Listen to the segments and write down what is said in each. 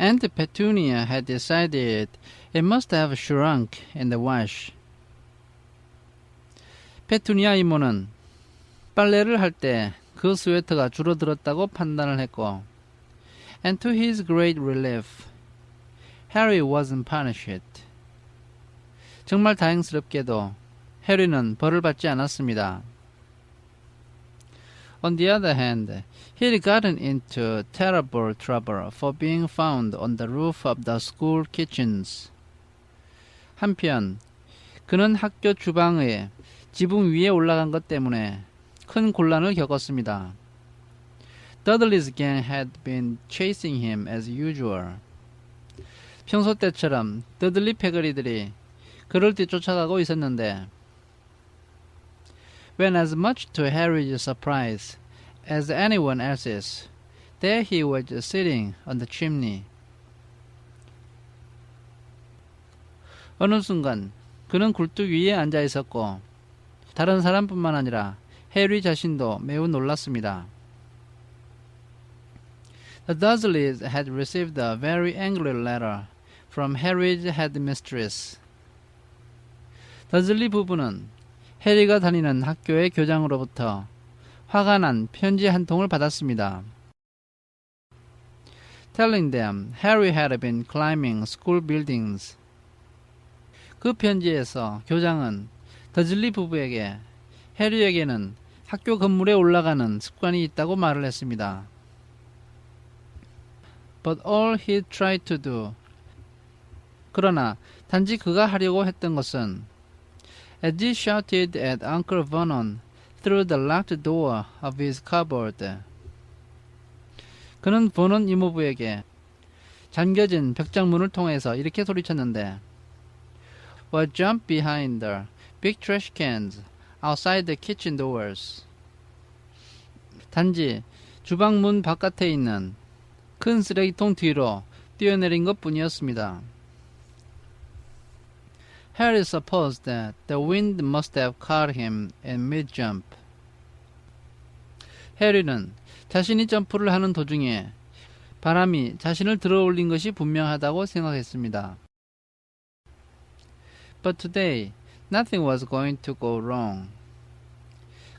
Aunt Petunia had decided it must have shrunk in the wash. 페투니아 이모는 빨래를 할 때 그 스웨터가 줄어들었다고 판단을 했고, and to his great relief, Harry wasn't punished. 정말 다행스럽게도 해리는 벌을 받지 않았습니다. On the other hand, he had gotten into terrible trouble for being found on the roof of the school kitchens. 한편, 그는 학교 주방의 지붕 위에 올라간 것 때문에 큰 곤란을 겪었습니다. Dudley's gang had been chasing him as usual. 평소 때처럼 더들리 패거리들이 그를 뒤쫓아가고 있었는데 when as much to Harry's surprise as anyone else's, there he was sitting on the chimney. 어느 순간 그는 굴뚝 위에 앉아 있었고 다른 사람뿐만 아니라 해리 자신도 매우 놀랐습니다. The Dursleys had received a very angry letter from Harry's headmistress. 더즐리 부부는 해리가 다니는 학교의 교장으로부터 화가 난 편지 한 통을 받았습니다. Telling them Harry had been climbing school buildings. 그 편지에서 교장은 더즐리 부부에게 해리에게는 학교 건물에 올라가는 습관이 있다고 말을 했습니다. But all he tried to do. 그러나 단지 그가 하려고 했던 것은 as he shouted at Uncle Vernon through the locked door of his cupboard. 그는 버넌 이모부에게 잠겨진 벽장문을 통해서 이렇게 소리쳤는데 or jump behind the big trash cans outside the kitchen doors. 단지 주방 문 바깥에 있는 큰 쓰레기통 뒤로 뛰어내린 것 뿐이었습니다. Harry supposed that the wind must have caught him in mid-jump. 해리는 자신이 점프를 하는 도중에 바람이 자신을 들어올린 것이 분명하다고 생각했습니다. But today, nothing was going to go wrong.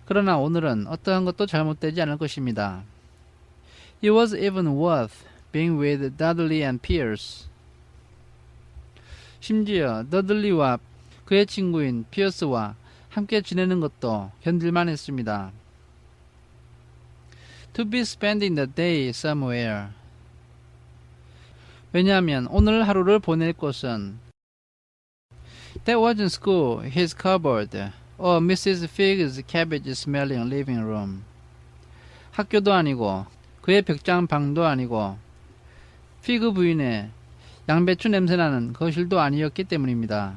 그러나 오늘은 어떠한 것도 잘못되지 않을 것입니다. It was even worth being with Dudley and Pierce. 심지어 더들리와 그의 친구인 피어스와 함께 지내는 것도 견딜만 했습니다. To be spending the day somewhere. 왜냐하면 오늘 하루를 보낼 곳은 That wasn't school, his cupboard, or Mrs. Fig's cabbage-smelling living room. 학교도 아니고 그의 벽장 방도 아니고 피그 부인의 양배추 냄새나는 거실도 아니었기 때문입니다.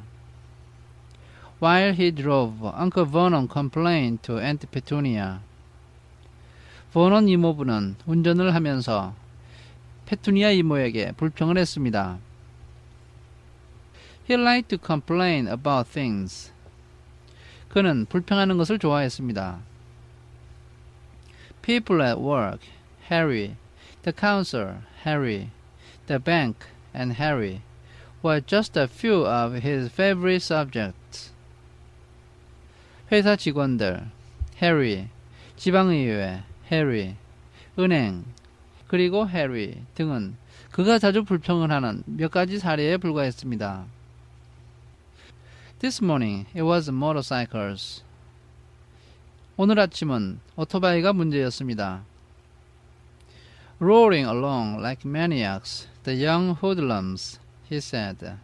While he drove, Uncle Vernon complained to Aunt Petunia. 버넌 이모부는 운전을 하면서 페투니아 이모에게 불평을 했습니다. He liked to complain about things. 그는 불평하는 것을 좋아했습니다. People at work, Harry. The council, Harry. The bank, and Harry were just a few of his favorite subjects. 회사 직원들, 해리, 지방의회, 해리, 은행, 그리고 해리 등은 그가 자주 불평을 하는 몇 가지 사례에 불과했습니다. This morning it was motorcycles. 오늘 아침은 오토바이가 문제였습니다. Roaring along like maniacs, The young hoodlums, he said.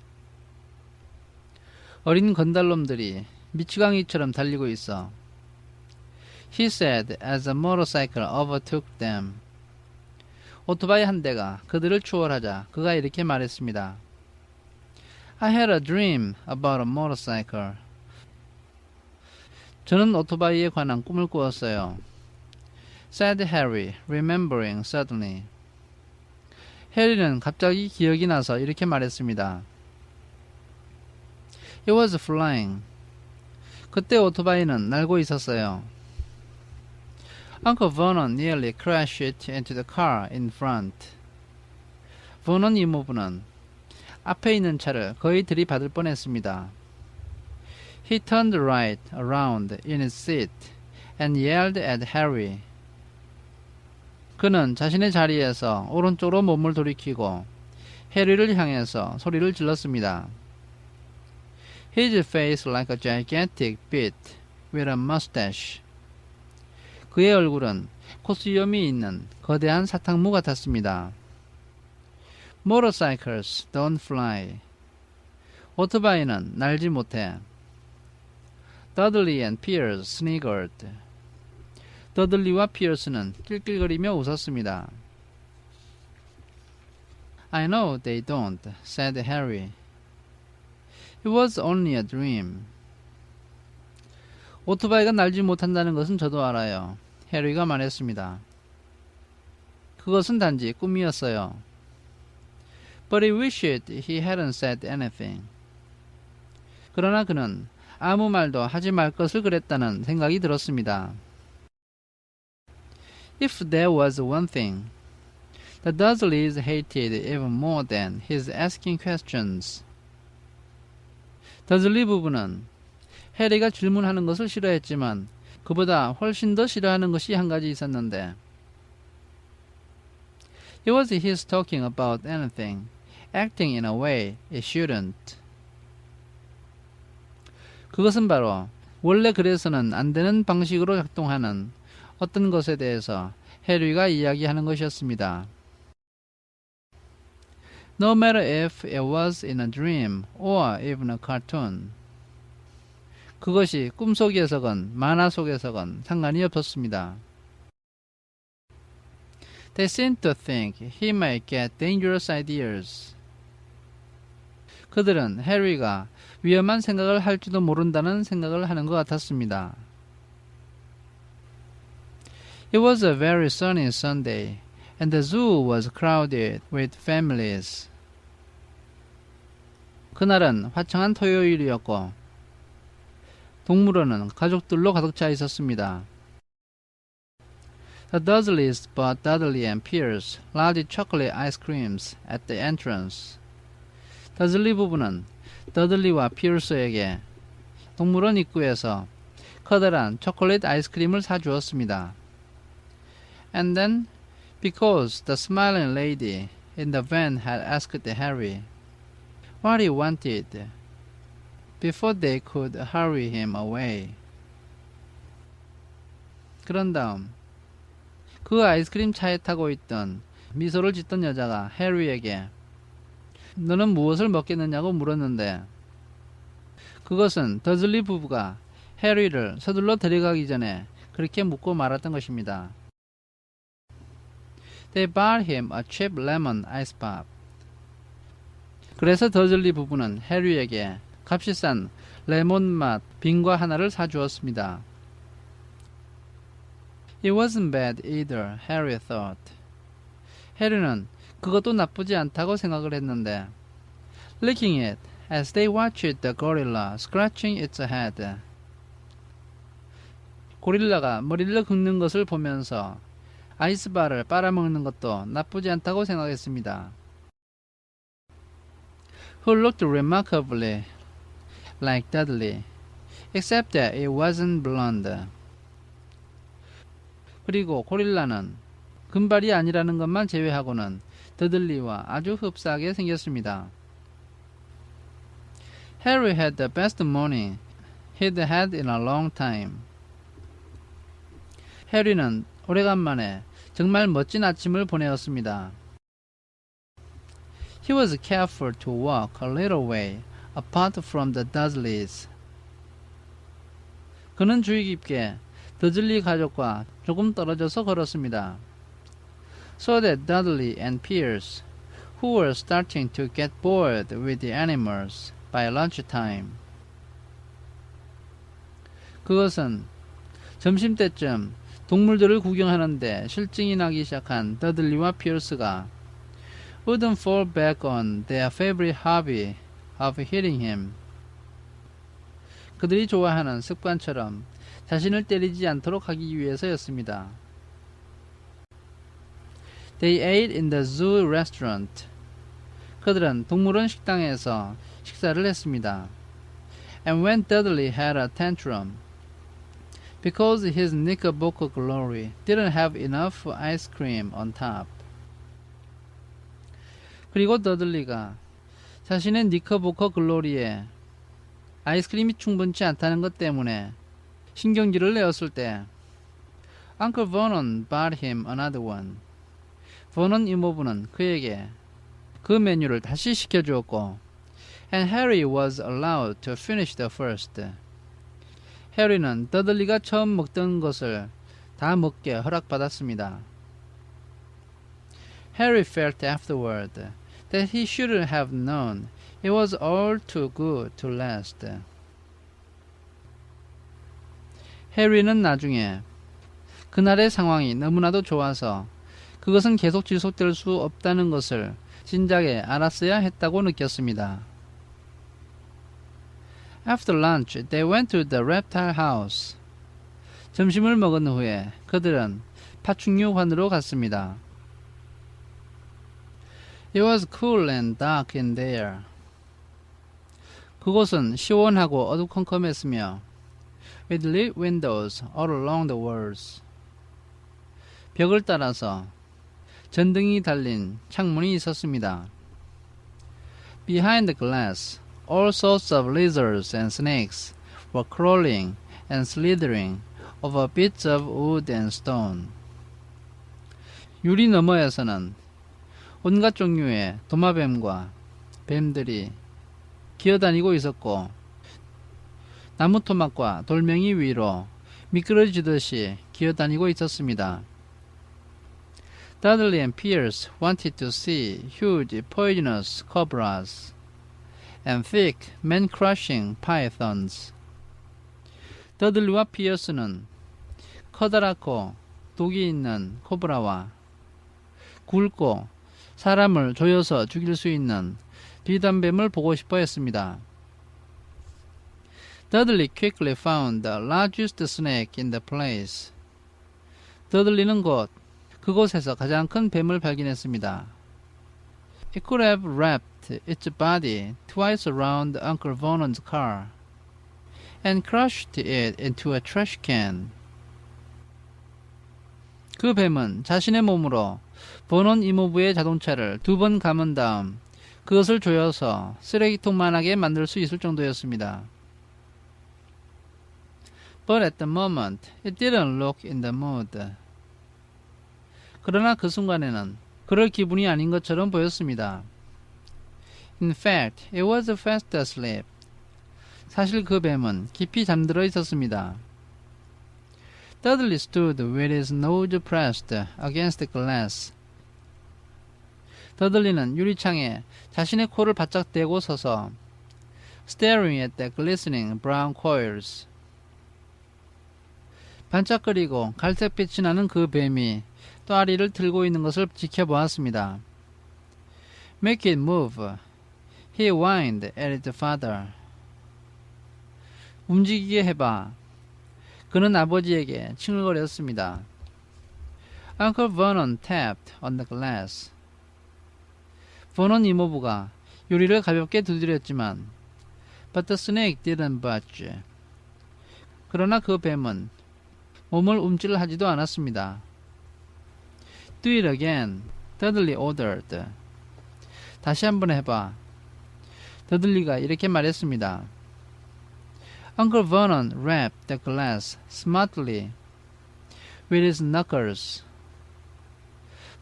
어린 건달놈들이 미치광이처럼 달리고 있어. He said as a motorcycle overtook them. 오토바이 한 대가 그들을 추월하자 그가 이렇게 말했습니다. I had a dream about a motorcycle. 저는 오토바이에 관한 꿈을 꾸었어요. said Harry, remembering suddenly. 해리는 갑자기 기억이 나서 이렇게 말했습니다. It was flying. 그때 오토바이는 날고 있었어요. Uncle Vernon nearly crashed into the car in front. 버넌 이모부는 앞에 있는 차를 거의 들이받을 뻔했습니다. He turned right around in his seat and yelled at Harry. 그는 자신의 자리에서 오른쪽으로 몸을 돌이키고 해리를 향해서 소리를 질렀습니다. His face like a gigantic beet with a mustache. 그의 얼굴은 콧수염이 있는 거대한 사탕무 같았습니다. Motorcycles don't fly. 오토바이는 날지 못해. Dudley and Pierce sniggered. 더들리와 피어스는 낄낄거리며 웃었습니다. I know they don't, said Harry. It was only a dream. 오토바이가 날지 못한다는 것은 저도 알아요. 해리가 말했습니다. 그것은 단지 꿈이었어요. But he wished he hadn't said anything. 그러나 그는 아무 말도 하지 말 것을 그랬다는 생각이 들었습니다. If there was one thing the Dursleys hated even more than his asking questions. 더즐리 부부는 해리가 질문하는 것을 싫어했지만 그보다 훨씬 더 싫어하는 것이 한 가지 있었는데 It was his talking about anything, acting in a way it shouldn't. 그것은 바로 원래 그래서는 안 되는 방식으로 작동하는 어떤 것에 대해서 해리가 이야기하는 것이었습니다. No matter if it was in a dream or even a cartoon. 그것이 꿈속에서건 만화 속에서건 상관이 없었습니다. They seemed to think he might get dangerous ideas. 그들은 해리가 위험한 생각을 할지도 모른다는 생각을 하는 것 같았습니다. It was a very sunny Sunday, and the zoo was crowded with families. 그날은 화창한 토요일이었고 동물원은 가족들로 가득 차 있었습니다. The Dursleys bought Dudley and Pierce large chocolate ice creams at the entrance. 더즐리 부부는 더들리와 피어스에게 동물원 입구에서 커다란 초콜릿 아이스크림을 사주었습니다. And then, because the smiling lady in the van had asked Harry what he wanted, before they could hurry him away. 그런 다음 그 아이스크림 차에 타고 있던 미소를 짓던 여자가 해리에게 너는 무엇을 먹겠느냐고 물었는데 그것은 더즐리 부부가 해리를 서둘러 데려가기 전에 그렇게 묻고 말았던 것입니다. They bought him a cheap lemon ice pop. 그래서 더즐리 부부는 해리에게 값이 싼 레몬 맛 빙과 하나를 사주었습니다. It wasn't bad either, Harry thought. 해리는 그것도 나쁘지 않다고 생각을 했는데 Licking it as they watched the gorilla scratching its head. 고릴라가 머리를 긁는 것을 보면서 아이스바를 빨아먹는 것도 나쁘지 않다고 생각했습니다. Who looked remarkably like Dudley, except that it wasn't blonde. 그리고 고릴라는 금발이 아니라는 것만 제외하고는 더들리와 아주 흡사하게 생겼습니다. Harry had the best morning he'd had in a long time. 해리는 오래간만에 정말 멋진 아침을 보내었습니다. He was careful to walk a little way apart from the Dursleys. 그는 주의 깊게 더즐리 가족과 조금 떨어져서 걸었습니다. So that Dudley and Pierce, who were starting to get bored with the animals by lunchtime, 그것은 점심때쯤 동물들을 구경하는데 실증이 나기 시작한 더들리와 피어스가 wouldn't fall back on their favorite hobby of hitting him. 그들이 좋아하는 습관처럼 자신을 때리지 않도록 하기 위해서였습니다. They ate in the zoo restaurant 그들은 동물원 식당에서 식사를 했습니다. And when Dudley had a tantrum, because his Knickerbocker glory didn't have enough ice cream on top. 그리고 더들리가 자신의 니커보커 글로리에 아이스크림이 충분치 않다는 것 때문에 신경질을 내었을 때 Uncle Vernon bought him another one. 버넌 이모부는 그에게 그 메뉴를 다시 시켜주었고 and Harry was allowed to finish the first. 해리는 더들리가 처음 먹던 것을 다 먹게 허락받았습니다. Harry felt afterward that he should have known it was all too good to last. 해리는 나중에 그날의 상황이 너무나도 좋아서 그것은 계속 지속될 수 없다는 것을 진작에 알았어야 했다고 느꼈습니다. After lunch, they went to the reptile house. 점심을 먹은 후에 그들은 파충류관으로 갔습니다. It was cool and dark in there. 그곳은 시원하고 어두컴컴했으며 with lit windows all along the walls. 벽을 따라서 전등이 달린 창문이 있었습니다. Behind the glass, all sorts of lizards and snakes were crawling and slithering over bits of wood and stone. 유리 너머에서는 온갖 종류의 도마뱀과 뱀들이 기어다니고 있었고 나무 토막과 돌멩이 위로 미끄러지듯이 기어다니고 있었습니다. Dudley and Pierce wanted to see huge poisonous cobras and thick man-crushing pythons. 더들리와 피어스는 커다랗고 독이 있는 코브라와 굵고 사람을 조여서 죽일 수 있는 비단뱀을 보고 싶어 했습니다. Dudley quickly found the largest snake in the place. 더들리는 곧 그곳에서 가장 큰 뱀을 발견했습니다. It could have wrapped its body twice around Uncle Vernon's car and crushed it into a trash can. 그 뱀은 자신의 몸으로 버논 이모부의 자동차를 두 번 감은 다음 그것을 조여서 쓰레기통만하게 만들 수 있을 정도였습니다. But at the moment, it didn't look in the mood. 그러나 그 순간에는 그럴 기분이 아닌 것처럼 보였습니다. In fact, it was fast asleep. 사실 그 뱀은 깊이 잠들어 있었습니다. Dudley stood with his nose pressed against the glass. 더들리는 유리창에 자신의 코를 바짝 대고 서서 staring at the glistening brown coils. 반짝거리고 갈색빛이 나는 그 뱀이 또아리를 들고 있는 것을 지켜보았습니다. Make it move. He whined at his father. 움직이게 해봐. 그는 아버지에게 칭얼거렸습니다. Uncle Vernon tapped on the glass. 버논 이모부가 유리를 가볍게 두드렸지만 But the snake didn't budge. 그러나 그 뱀은 몸을 움찔하지도 않았습니다. Do it again. Dudley ordered. 다시 한번 해봐. 더들리가 이렇게 말했습니다. Uncle Vernon rapped the glass smartly with his knuckles.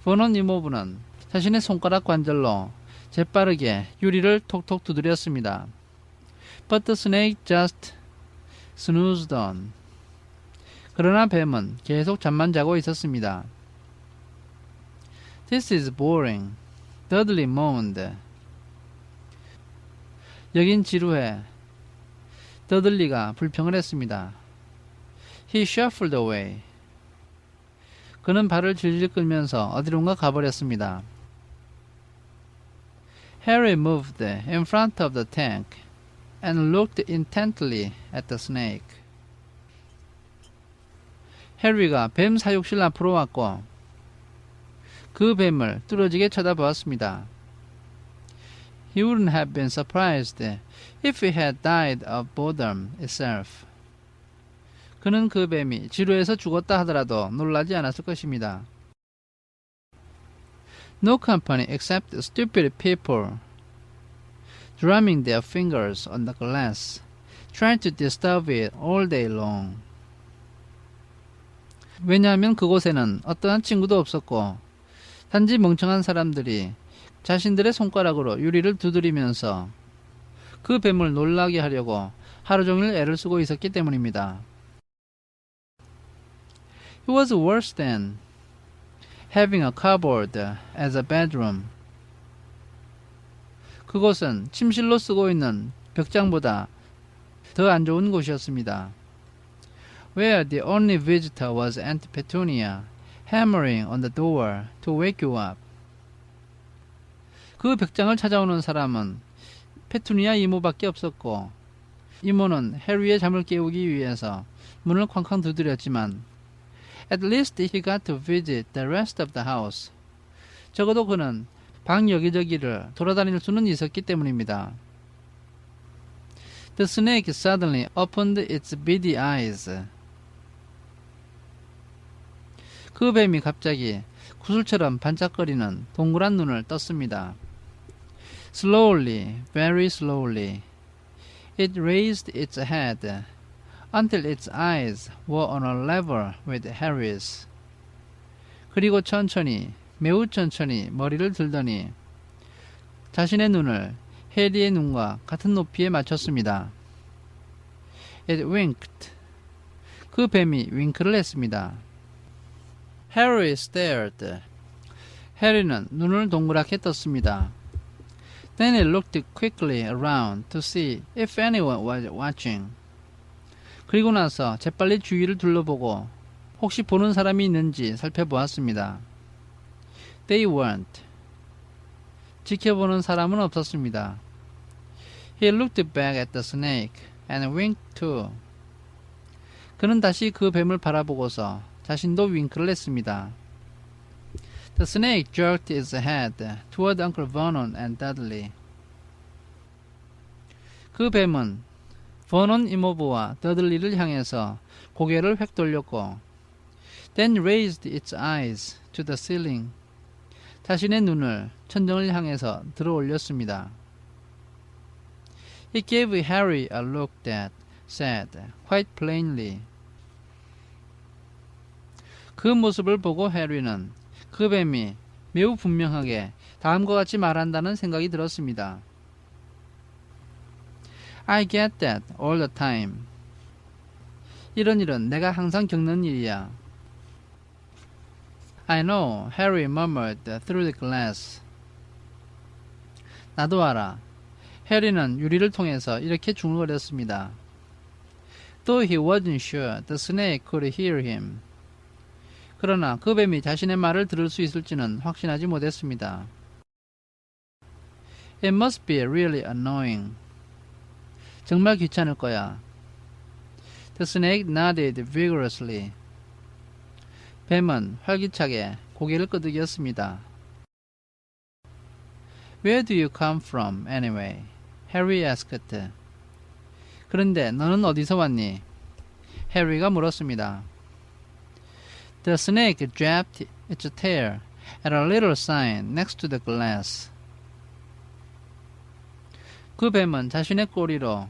버논 이모부는 자신의 손가락 관절로 재빠르게 유리를 톡톡 두드렸습니다. But the snake just snoozed on. 그러나 뱀은 계속 잠만 자고 있었습니다. This is boring. Dudley moaned. 여긴 지루해. 더들리가 불평을 했습니다. He shuffled away. 그는 발을 질질 끌면서 어디론가 가버렸습니다. Harry moved in front of the tank and looked intently at the snake. 해리가 뱀 사육실 앞으로 왔고 그 뱀을 뚫어지게 쳐다보았습니다. He wouldn't have been surprised if he had died of boredom itself. 그는 그 뱀이 지루해서 죽었다 하더라도 놀라지 않았을 것입니다. No company except stupid people drumming their fingers on the glass, trying to disturb it all day long. 왜냐하면 그곳에는 어떠한 친구도 없었고 단지 멍청한 사람들이 자신들의 손가락으로 유리를 두드리면서 그 뱀을 놀라게 하려고 하루 종일 애를 쓰고 있었기 때문입니다. It was worse than having a cupboard as a bedroom. 그곳은 침실로 쓰고 있는 벽장보다 더 안 좋은 곳이었습니다. Where the only visitor was Aunt Petunia, hammering on the door to wake you up. 그 벽장을 찾아오는 사람은 페투니아 이모밖에 없었고 이모는 해리의 잠을 깨우기 위해서 문을 쾅쾅 두드렸지만 At least he got to visit the rest of the house. 적어도 그는 방 여기저기를 돌아다닐 수는 있었기 때문입니다. The snake suddenly opened its beady eyes. 그 뱀이 갑자기 구슬처럼 반짝거리는 동그란 눈을 떴습니다. Slowly, very slowly, it raised its head until its eyes were on a level with Harry's. 그리고 천천히, 매우 천천히 머리를 들더니 자신의 눈을 해리의 눈과 같은 높이에 맞췄습니다. It winked. 그 뱀이 윙크를 했습니다. Harry stared. 해리는 눈을 동그랗게 떴습니다. Then he looked quickly around to see if anyone was watching. 그리고 나서 재빨리 주위를 둘러보고 혹시 보는 사람이 있는지 살펴보았습니다. They weren't. 지켜보는 사람은 없었습니다. He looked back at the snake and winked too. 그는 다시 그 뱀을 바라보고서 자신도 윙크를 했습니다. The snake jerked its head toward Uncle Vernon and Dudley. 그 뱀은 버논 이모부와 더들리를 향해서 고개를 획 돌렸고 then raised its eyes to the ceiling. 자신의 눈을 천정을 향해서 들어 올렸습니다. It gave Harry a look that said quite plainly. 그 모습을 보고 해리는 그 뱀이 매우 분명하게 다음과 같이 말한다는 생각이 들었습니다. I get that all the time. 이런 일은 내가 항상 겪는 일이야. I know, Harry murmured through the glass. 나도 알아. 해리는 유리를 통해서 이렇게 중얼거렸습니다. Though he wasn't sure the snake could hear him. 그러나 그 뱀이 자신의 말을 들을 수 있을지는 확신하지 못했습니다. It must be really annoying. 정말 귀찮을 거야. The snake nodded vigorously. 뱀은 활기차게 고개를 끄덕였습니다. Where do you come from, anyway? Harry asked. 그런데 너는 어디서 왔니? 해리가 물었습니다. The snake jabbed its tail at a little sign next to the glass. 그 뱀은 자신의 꼬리로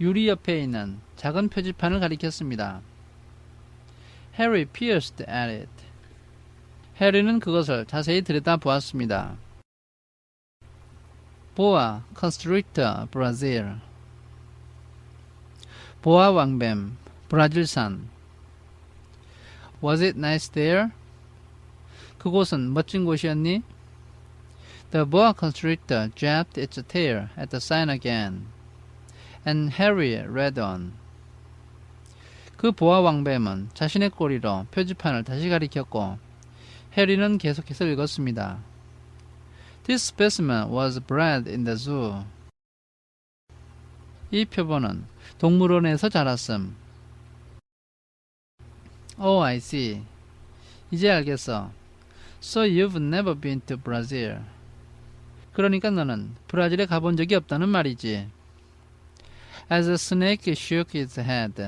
유리 옆에 있는 작은 표지판을 가리켰습니다. Harry pierced at it. 해리는 그것을 자세히 들여다보았습니다. 보아 constrictor 브라질 보아 왕뱀 브라질산 Was it nice there? 그곳은 멋진 곳이었니? The boa constrictor jabbed its tail at the sign again, and Harry read on. 그 보아 왕뱀은 자신의 꼬리로 표지판을 다시 가리켰고, 해리는 계속해서 읽었습니다. This specimen was bred in the zoo. 이 표본은 동물원에서 자랐음. Oh, I see. 이제 알겠어. So you've never been to Brazil. 그러니까 너는 브라질에 가본 적이 없다는 말이지. As the snake shook its head.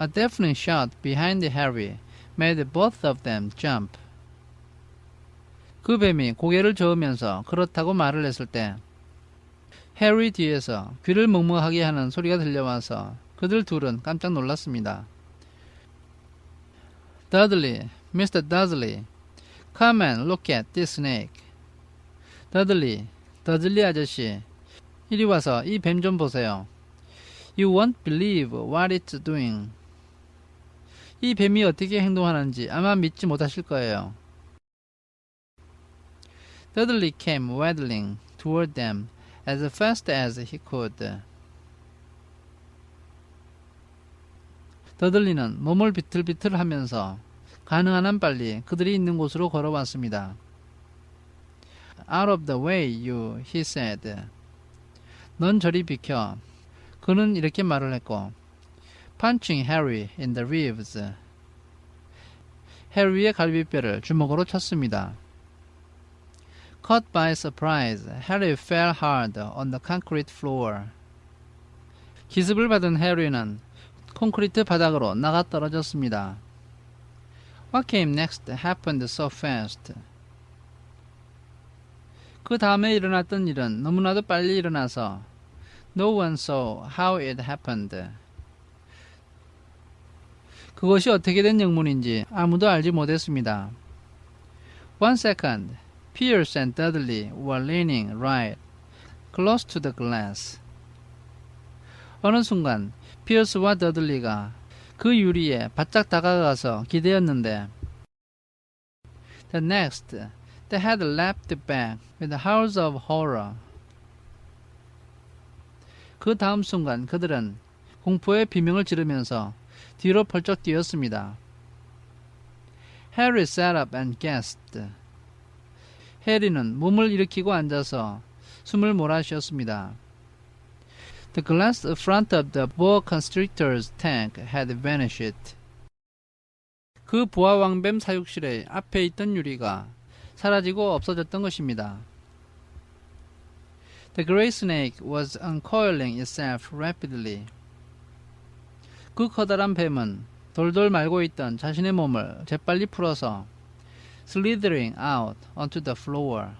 A deafening shout behind Harry made both of them jump. 그 뱀이 고개를 저으면서 그렇다고 말을 했을 때 해리 뒤에서 귀를 먹먹하게 하는 소리가 들려와서 그들 둘은 깜짝 놀랐습니다. Dudley, Mr. Dudley, come and look at this snake. 더들리, 더들리 아저씨, 이리 와서 이 뱀 좀 보세요. You won't believe what it's doing. 이 뱀이 어떻게 행동하는지 아마 믿지 못하실 거예요. Dudley came waddling toward them as fast as he could. 더들리는 몸을 비틀비틀 하면서 가능한 한 빨리 그들이 있는 곳으로 걸어왔습니다. Out of the way, you, he said. 넌 저리 비켜. 그는 이렇게 말을 했고, punching Harry in the ribs. 해리의 갈비뼈를 주먹으로 쳤습니다. Caught by surprise, Harry fell hard on the concrete floor. 기습을 받은 해리는 콘크리트 바닥으로 나가 떨어졌습니다. What came next happened so fast. 그 다음에 일어났던 일은 너무나도 빨리 일어나서 No one saw how it happened. 그것이 어떻게 된 영문인지 아무도 알지 못했습니다. One second, Pierce and Dudley were leaning right, close to the glass. 어느 순간 피어스와 더들리가 그 유리에 바짝 다가가서 기대었는데 The next, they had leapt back with howls of horror. 그 다음 순간 그들은 공포의 비명을 지르면서 뒤로 펄쩍 뛰었습니다. Harry sat up and gasped. 해리는 몸을 일으키고 앉아서 숨을 몰아쉬었습니다. The glass front of the boa constrictor's tank had vanished. 그 보아 왕뱀 사육실의 앞에 있던 유리가 사라지고 없어졌던 것입니다. The gray snake was uncoiling itself rapidly. 그 커다란 뱀은 돌돌 말고 있던 자신의 몸을 재빨리 풀어서 slithering out onto the floor.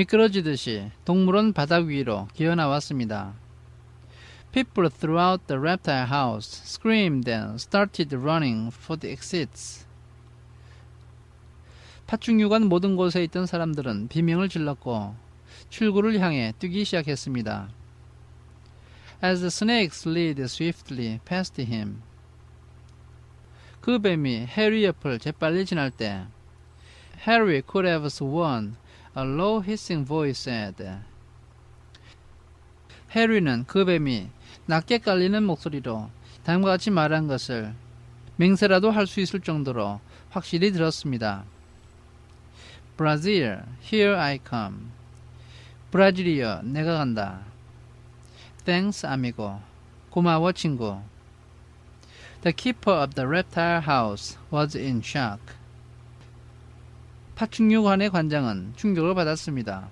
미끄러지듯이 동물원 바닥 위로 기어나왔습니다. People throughout the reptile house screamed and started running for the exits. 파충류관 모든 곳에 있던 사람들은 비명을 질렀고 출구를 향해 뛰기 시작했습니다. As the snake slid swiftly past him. 그 뱀이 해리 옆을 재빨리 지날 때 Harry could have sworn a low hissing voice said. 해리는 그 뱀이 낮게 깔리는 목소리로 다음과 같이 말한 것을 맹세라도 할 수 있을 정도로 확실히 들었습니다. Brazil, here I come. 브라질이여, 내가 간다. Thanks, amigo. 고마워, 친구. The keeper of the reptile house was in shock. 파충류관의 관장은 충격을 받았습니다.